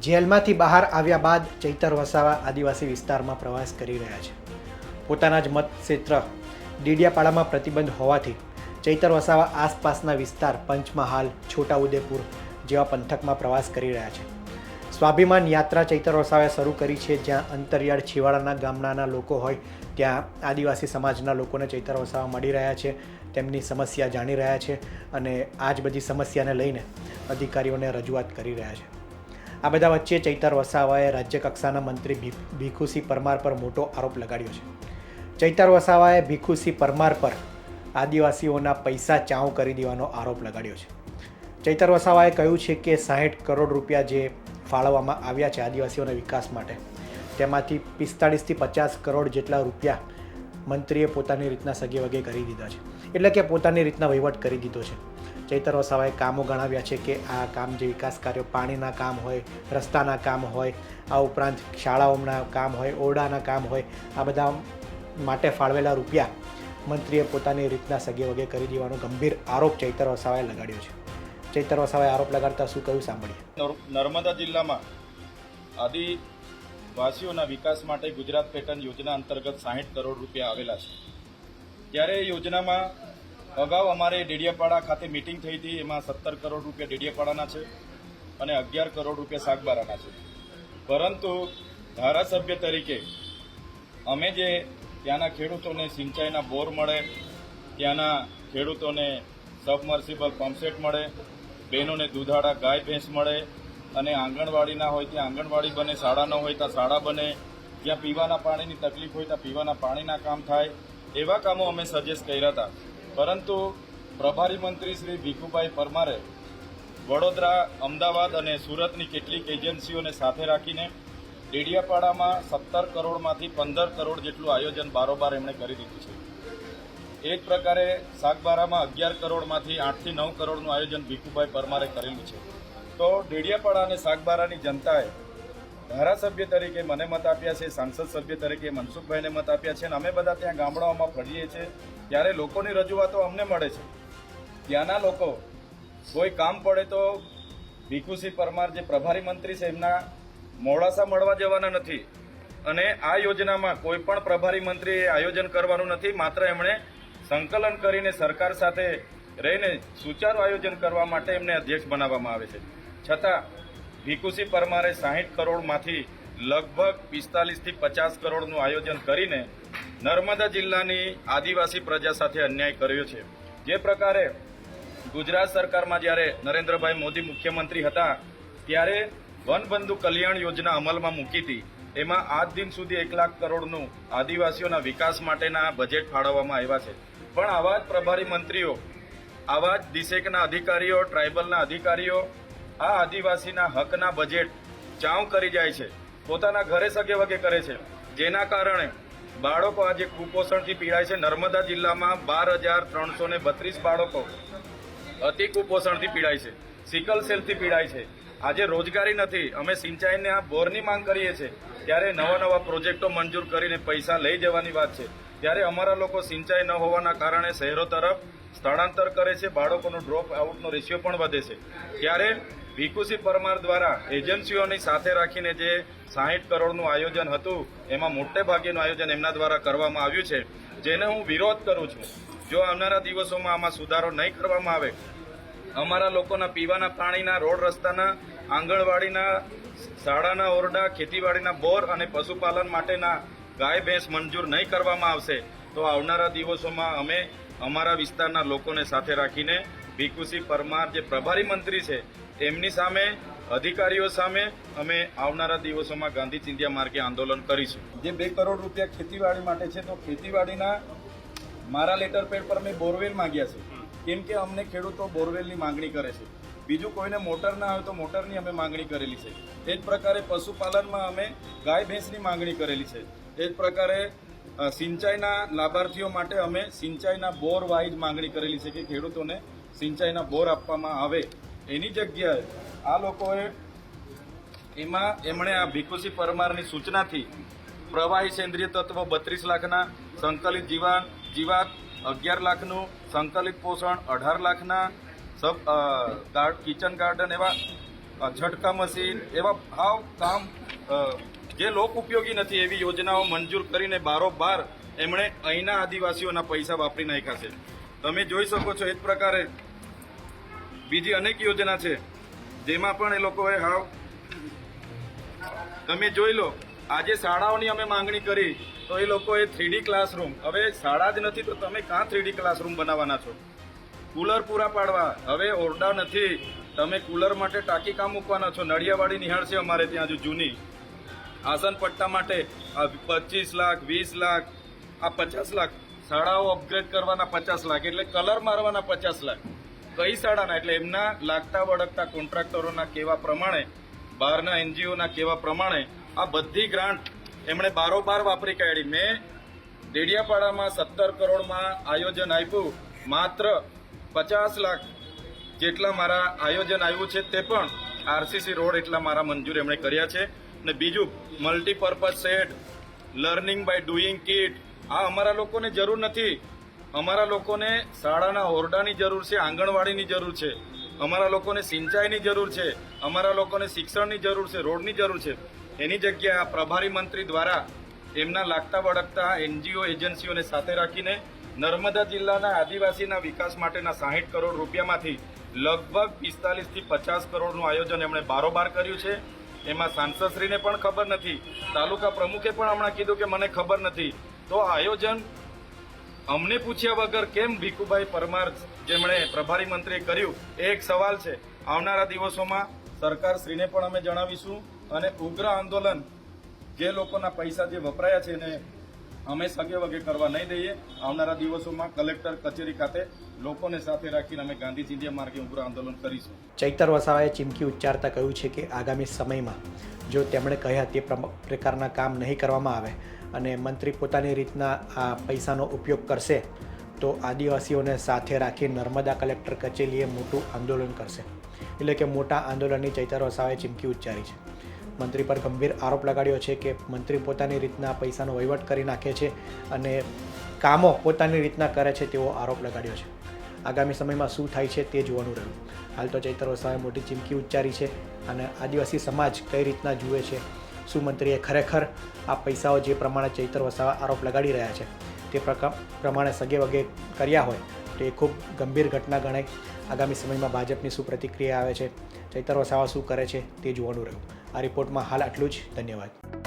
જેલમાંથી બહાર આવ્યા બાદ ચૈતર વસાવા આદિવાસી વિસ્તારમાં પ્રવાસ કરી રહ્યા છે. પોતાના જ મતક્ષેત્ર ડીડિયાપાડામાં પ્રતિબંધ હોવાથી ચૈતર વસાવા આસપાસના વિસ્તાર પંચમહાલ, છોટાઉદેપુર જેવા પંથકમાં પ્રવાસ કરી રહ્યા છે. સ્વાભિમાન યાત્રા ચૈતર વસાવે શરૂ કરી છે. જ્યાં અંતરિયાળ છેવાડાના ગામડાના લોકો હોય, ત્યાં આદિવાસી સમાજના લોકોને ચૈતર વસાવા મળી રહ્યા છે, તેમની સમસ્યા જાણી રહ્યા છે અને આ જ બધી સમસ્યાને લઈને અધિકારીઓને રજૂઆત કરી રહ્યા છે. આ બધા વચ્ચે ચૈતર વસાવાએ રાજ્ય કક્ષાના મંત્રી ભીખુસિંહ પરમાર પર મોટો આરોપ લગાડ્યો છે. ચૈતર વસાવાએ ભીખુસિંહ પરમાર પર આદિવાસીઓના પૈસા ચાઉ કરી દેવાનો આરોપ લગાડ્યો છે. ચૈતર વસાવાએ કહ્યું છે કે સાહીઠ કરોડ રૂપિયા જે ફાળવવામાં આવ્યા છે આદિવાસીઓના વિકાસ માટે, તેમાંથી પિસ્તાળીસથી પચાસ કરોડ જેટલા રૂપિયા મંત્રીએ પોતાની રીતના સગે વગે કરી દીધા છે. એટલે કે પોતાની રીતના વહીવટ કરી દીધો છે. ચૈતર વસાવાએ કામો ગણાવ્યા છે કે આ કામ જે વિકાસ કાર્યો પાણીના કામ હોય, રસ્તાના કામ હોય, આ ઉપરાંત શાળાઓના કામ હોય, ઓરડાના કામ હોય, આ બધા માટે ફાળવેલા રૂપિયા મંત્રીએ પોતાની રીતના સગે વગે કરી દેવાનો ગંભીર આરોપ ચૈતર વસાવાએ લગાડ્યો છે. ચૈતર વસાવાએ આરોપ લગાડતા શું કહ્યું સાંભળીએ. નર્મદા જિલ્લામાં આદિવાસીઓના વિકાસ માટે ગુજરાત પેટર્ન યોજના અંતર્ગત સાહીઠ કરોડ રૂપિયા આવેલા છે. ત્યારે યોજનામાં અગાઉ અમારે ડેડિયાપાડા ખાતે મિટિંગ થઈ હતી. એમાં સત્તર કરોડ રૂપિયા ડેડિયાપાડાના છે અને અગિયાર કરોડ રૂપિયા સાગબારાના છે. પરંતુ ધારાસભ્ય તરીકે અમે જે ત્યાંના ખેડૂતોને સિંચાઈના બોર મળે, ત્યાંના ખેડૂતોને સબમર્સિબલ પંપસેટ મળે, બહેનોને દૂધાળા ગાય ભેંસ મળે અને આંગણવાડીના હોય, ત્યાં આંગણવાડી બને, શાળા ન હોય ત્યાં શાળા બને, જ્યાં પીવાના પાણીની તકલીફ હોય ત્યાં પીવાના પાણીના કામ થાય, એવા કામો અમે સજેસ્ટ કર્યા હતા. પરંતુ પ્રભારી મંત્રી શ્રી ભીખુભાઈ પરમારે વડોદરા, અમદાવાદ અને સુરતની કેટલીક એજન્સીઓને સાથે રાખીને ડેડિયાપાડામાં સત્તર કરોડમાંથી પંદર કરોડ જેટલું આયોજન બારોબાર એમણે કરી દીધું છે. એક પ્રકારે સાગબારામાં અગિયાર કરોડમાંથી આઠથી નવ કરોડનું આયોજન ભીખુભાઈ પરમારે કરેલું છે. તો ડેડિયાપાડા અને સાગબારાની જનતાએ ધારાસભ્ય તરીકે મને મત આપ્યા છે, સાંસદ સભ્ય તરીકે મનસુખભાઈને મત આપ્યા છે અને અમે બધા ત્યાં ગામડાઓમાં ફરીએ છીએ. ત્યારે લોકોની રજૂઆતો અમને મળે છે. ત્યાંના લોકો, કોઈ કામ પડે તો ભીખુસિંહ પરમાર જે પ્રભારી મંત્રી છે, એમના મોડાસા મળવા જવાના નથી. અને આ યોજનામાં કોઈ પણ પ્રભારી મંત્રીએ આયોજન કરવાનું નથી, માત્ર એમણે સંકલન કરીને સરકાર સાથે રહીને સુચારું આયોજન કરવા માટે એમને અધ્યક્ષ બનાવવામાં આવે છે. છતાં ભીખુસિંહ પરમારે સાહીઠ કરોડમાંથી લગભગ પિસ્તાલીસથી પચાસ કરોડનું આયોજન કરીને નર્મદા જિલ્લાની આદિવાસી પ્રજા સાથે અન્યાય કર્યો છે. જે પ્રકારે ગુજરાત સરકારમાં જ્યારે નરેન્દ્રભાઈ મોદી મુખ્યમંત્રી હતા, ત્યારે વનબંધુ કલ્યાણ યોજના અમલમાં મૂકી હતી. એમાં આજ દિન સુધી એક લાખ કરોડનું આદિવાસીઓના વિકાસ માટેના બજેટ ફાળવવામાં આવ્યા છે. પણ આવા જ પ્રભારી મંત્રીઓ, આવા જ દિશેકના અધિકારીઓ, ટ્રાઇબલના અધિકારીઓ આ આદિવાસીના હકના બજેટ ચાઉ કરી જાય છે. પોતાના ઘરે સગે વગે કરે છે. જેના કારણે બાળકો આજે કુપોષણથી પીડાય છે. નર્મદા જિલ્લામાં બાર હજાર ત્રણસો ને બત્રીસ બાળકો અતિ કુપોષણથી પીડાય છે. સિકલ સેલથી પીડાય છે. આજે રોજગારી નથી. અમે સિંચાઈને આ બોરની માંગ કરીએ છીએ. ત્યારે નવા નવા પ્રોજેક્ટો મંજૂર કરીને પૈસા લઈ જવાની વાત છે. ત્યારે અમારા લોકો સિંચાઈ ન હોવાના કારણે શહેરો તરફ સ્થળાંતર કરે છે. બાળકોનો ડ્રોપ આઉટનો રેશિયો પણ વધે છે. ત્યારે ભીખુસિંહ પરમાર દ્વારા એજન્સીઓની સાથે રાખીને જે સાહીઠ કરોડનું આયોજન હતું, એમાં મોટે ભાગેનું આયોજન એમના દ્વારા કરવામાં આવ્યું છે. જેને હું વિરોધ કરું છું. જો આવનારા દિવસોમાં આમાં સુધારો નહીં કરવામાં આવે, અમારા લોકોના પીવાના પાણીના, રોડ રસ્તાના, આંગણવાડીના, શાળાના ઓરડા, ખેતીવાડીના બોર અને પશુપાલન માટેના ગાય, ભેંસ મંજૂર નહીં કરવામાં આવશે, તો આવનારા દિવસોમાં અમે અમારા વિસ્તારના લોકોને સાથે રાખીને ભીખુસી પરમાર જે પ્રભારી મંત્રી છે એમની સામે, અધિકારીઓ સામે અમે આવનારા દિવસોમાં ગાંધી ચિંધ્યા માર્ગે આંદોલન કરીશું. જે બે કરોડ રૂપિયા ખેતીવાડી માટે છે, તો ખેતીવાડીના મારા લેટર પેડ પર મેં બોરવેલ માંગ્યા છે. કેમ કે અમને ખેડૂતો બોરવેલની માંગણી કરે છે. બીજું કોઈને મોટર ના હોય તો મોટરની અમે માંગણી કરેલી છે. એ જ પ્રકારે પશુપાલનમાં અમે ગાય ભેંસની માંગણી કરેલી છે. એ જ પ્રકારે સિંચાઈના લાભાર્થીઓ માટે અમે સિંચાઈના બોર વાઇઝ માંગણી કરેલી છે કે ખેડૂતોને સિંચાઈના બોર આપવામાં આવે. એની જગ્યાએ આ લોકોએ એમાં એમણે આ ભીખુસી પરમારની સૂચનાથી પ્રવાહી સેન્દ્રિય તત્વ બત્રીસ લાખના સંકલિત જીવાન, જીવાત અગિયાર લાખનું સંકલિત પોષણ, અઢાર લાખના સબ કિચન ગાર્ડન એવા ઝટકા મશીન એવા ભાવ કામ જે લોક ઉપયોગી નથી એવી યોજનાઓ મંજૂર કરીને બારોબાર એમણે અહીંના આદિવાસીઓના પૈસા વાપરી નાખ્યા છે. તમે જોઈ શકો છો એ જ પ્રકારે બીજી અનેક યોજના છે, જેમાં પણ એ લોકોએ હાવ, તમે જોઈ લો, આજે શાળાઓની અમે માંગણી કરી, તો એ લોકોએ થ્રીડી ક્લાસરૂમ, હવે શાળા જ નથી, તો તમે ક્યાં થ્રીડી ક્લાસરૂમ બનાવવાના છો? કુલર પૂરા પાડવા, હવે ઓરડા નથી, તમે કુલર માટે ટાંકી કામ મૂકવાના છો? નળિયાવાડી નિહાળ છે અમારે ત્યાં હજુ જૂની. આસન પટ્ટા માટે પચીસ લાખ, વીસ લાખ, આ પચાસ લાખ, શાળાઓ અપગ્રેડ કરવાના પચાસ લાખ, એટલે કલર મારવાના પચાસ લાખ. કઈ શાળાના, એટલે એમના લાગતા વળગતા કોન્ટ્રાક્ટરોના કેવા પ્રમાણે, બહારના એનજીઓના કેવા પ્રમાણે, આ બધી ગ્રાન્ટ એમણે બારોબાર વાપરી કાઢી. મેં ડેડિયાપાડામાં સત્તર કરોડમાં આયોજન આપ્યું. માત્ર પચાસ લાખ જેટલા મારા આયોજન આવ્યું છે તે પણ આરસીસી રોડ એટલા મારા મંજૂર એમણે કર્યા છે. ને બીજું multipurpose set learning by doing kit આ અમારા લોકોને જરૂર નથી. અમારા લોકોને શાળાના ઓરડાની જરૂર છે, આંગણવાડીની જરૂર છે, અમારા લોકોને સિંચાઈની જરૂર છે, અમારા લોકોને શિક્ષણની જરૂર છે, રોડની જરૂર છે. એની જગ્યાએ આ પ્રભારી મંત્રી દ્વારા એમના લાગતા વળગતા એનજીઓ, એજન્સીઓને સાથે રાખીને નર્મદા જિલ્લાના આદિવાસીના વિકાસ માટેના સાહીઠ કરોડ રૂપિયામાંથી લગભગ પિસ્તાલીસથી પચાસ કરોડનું આયોજન એમણે બારોબાર કર્યું છે. એમાં સાંસદશ્રીને પણ ખબર નથી. તાલુકા પ્રમુખે પણ હમણાં કીધું કે મને ખબર નથી. તો આયોજન અમને પૂછ્યા વગર કેમ ભીખુભાઈ પરમાર, જેમણે પ્રભારી મંત્રીએ કર્યું, એ એક સવાલ છે. આવનારા દિવસોમાં સરકાર શ્રીને પણ અમે જણાવીશું અને ઉગ્ર આંદોલન જે લોકોના પૈસા જે વપરાયા છે એને અમે સગે વગે કરવા નહીં દઈએ. આવનારા દિવસોમાં કલેક્ટર કચેરી ખાતે લોકોને સાથે રાખીને અમે ગાંધી ચિંધ્યા માર્ગે ઉગ્ર આંદોલન કરીશું. ચૈતર વસાવાએ ચીમકી ઉચ્ચારતા કહ્યું છે કે આગામી સમયમાં જો તેમણે કહ્યા તે પ્રકારના કામ નહીં કરવામાં આવે અને મંત્રી પોતાની રીતના આ પૈસાનો ઉપયોગ કરશે, તો આદિવાસીઓને સાથે રાખી નર્મદા કલેક્ટર કચેરીએ મોટું આંદોલન કરશે. એટલે કે મોટા આંદોલનની ચૈતર સાવે ચીમકી ઉચ્ચારી છે. મંત્રી પર ગંભીર આરોપ લગાડ્યો છે કે મંત્રી પોતાની રીતના પૈસાનો વહીવટ કરી નાખે છે અને કામો પોતાની રીતના કરે છે તેવો આરોપ લગાડ્યો છે. આગામી સમયમાં શું થાય છે તે જોવાનું રહ્યું. હાલ તો ચૈતર વસાવે મોટી ચીમકી ઉચ્ચારી છે અને આદિવાસી સમાજ કઈ રીતના જુએ છે શું મંત્રીએ ખરેખર આ પૈસાઓ જે પ્રમાણે ચૈતર વસાવા આરોપ લગાડી રહ્યા છે, તે પ્રમાણે સગે વગે કર્યા હોય, તો એ ખૂબ ગંભીર ઘટના ગણાય. આગામી સમયમાં ભાજપની શું પ્રતિક્રિયા આવે છે, ચૈતર વસાવા શું કરે છે, તે જોવાનું રહ્યું. આ રિપોર્ટમાં હાલ આટલું જ. ધન્યવાદ.